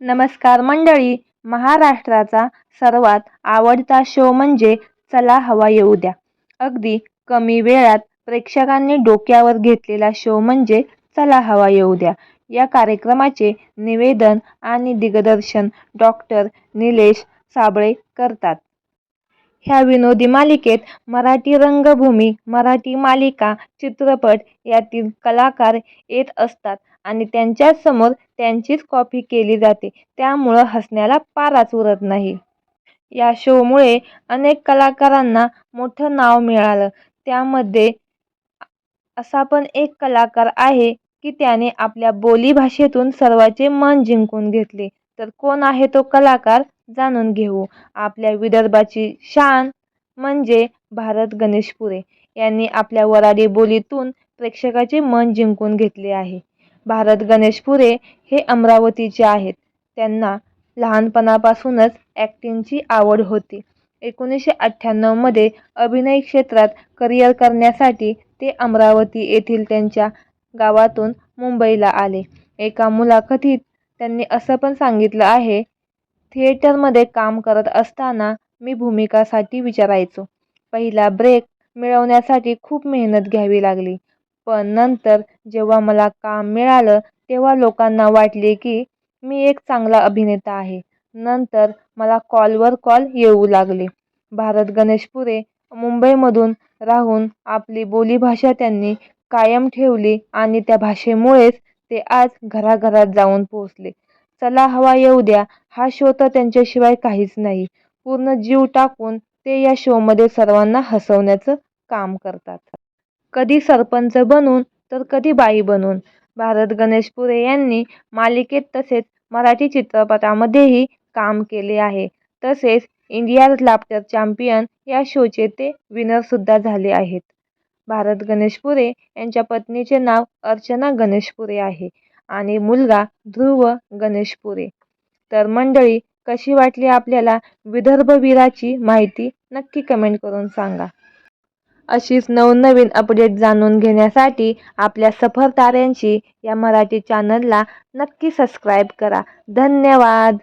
नमस्कार मंडळी महाराष्ट्राचा सर्वात आवडता शो म्हणजे चला हवा येऊ द्या. अगदी कमी वेळात प्रेक्षकांनी डोक्यावर घेतलेला शो म्हणजे चला हवा येऊ द्या. या कार्यक्रमाचे निवेदन आणि दिग्दर्शन डॉक्टर निलेश साबळे करतात. ह्या विनोदी मालिकेत मराठी रंगभूमी मराठी मालिका चित्रपट यातील कलाकार येत असतात. आणि त्यांच्यासमोर त्यांचीच कॉपी केली जाते. त्यामुळं हसण्याला पाराच उरत नाही. या शोमुळे अनेक कलाकारांना मोठं नाव मिळालं. त्यामध्ये असा पण एक कलाकार आहे की त्याने आपल्या बोलीभाषेतून सर्वांचे मन जिंकून घेतले. तर कोण आहे तो कलाकार जाणून घेऊ. आपल्या विदर्भाची शान म्हणजे भारत गणेशपुरे. यांनी आपल्या वऱ्हाडी बोलीतून प्रेक्षकाचे मन जिंकून घेतले आहे. भारत गणेशपुरे हे अमरावतीचे आहेत. त्यांना लहानपणापासूनच ॲक्टिंगची आवड होती. एकोणीसशे अठ्ठ्याण्णवमध्ये अभिनय क्षेत्रात करिअर करण्यासाठी ते अमरावती येथील त्यांच्या गावातून मुंबईला आले. एका मुलाखतीत त्यांनी असं पण सांगितलं आहे थिएटरमध्ये काम करत असताना मी भूमिकासाठी विचारायचो. पहिला ब्रेक मिळवण्यासाठी खूप मेहनत घ्यावी लागली. पण नंतर जेव्हा मला काम मिळालं तेव्हा लोकांना वाटले की मी एक चांगला अभिनेता आहे. नंतर मला कॉलवर कॉल येऊ लागले. भारत गणेशपुरे मुंबईमधून राहून आपली बोलीभाषा त्यांनी कायम ठेवली आणि त्या भाषेमुळेच ते आज घराघरात जाऊन पोहोचले. चला हवा येऊ द्या हा शो तर त्यांच्याशिवाय काहीच नाही. पूर्ण जीव टाकून ते या शोमध्ये सर्वांना हसवण्याचं काम करतात. कधी सरपंच बनून तर कधी बाई बनून. भारत गणेशपुरे यांनी मालिकेत तसेच मराठी चित्रपटामध्येही काम केले आहे. तसेच इंडियाज लाफ्टर चॅम्पियन या शोचे ते विनरसुद्धा झाले आहेत. भारत गणेशपुरे यांच्या पत्नीचे नाव अर्चना गणेशपुरे आहे आणि मुलगा ध्रुव गणेशपुरे तर मंडळी कशी वाटली आपल्याला विदर्भवीराची माहिती नक्की कमेंट करून सांगा. अशीच नवनवीन अपडेट जाणून घेण्यासाठी आपल्या सफर ताऱ्यांशी या मराठी चॅनलला नक्की सबस्क्राईब करा. धन्यवाद.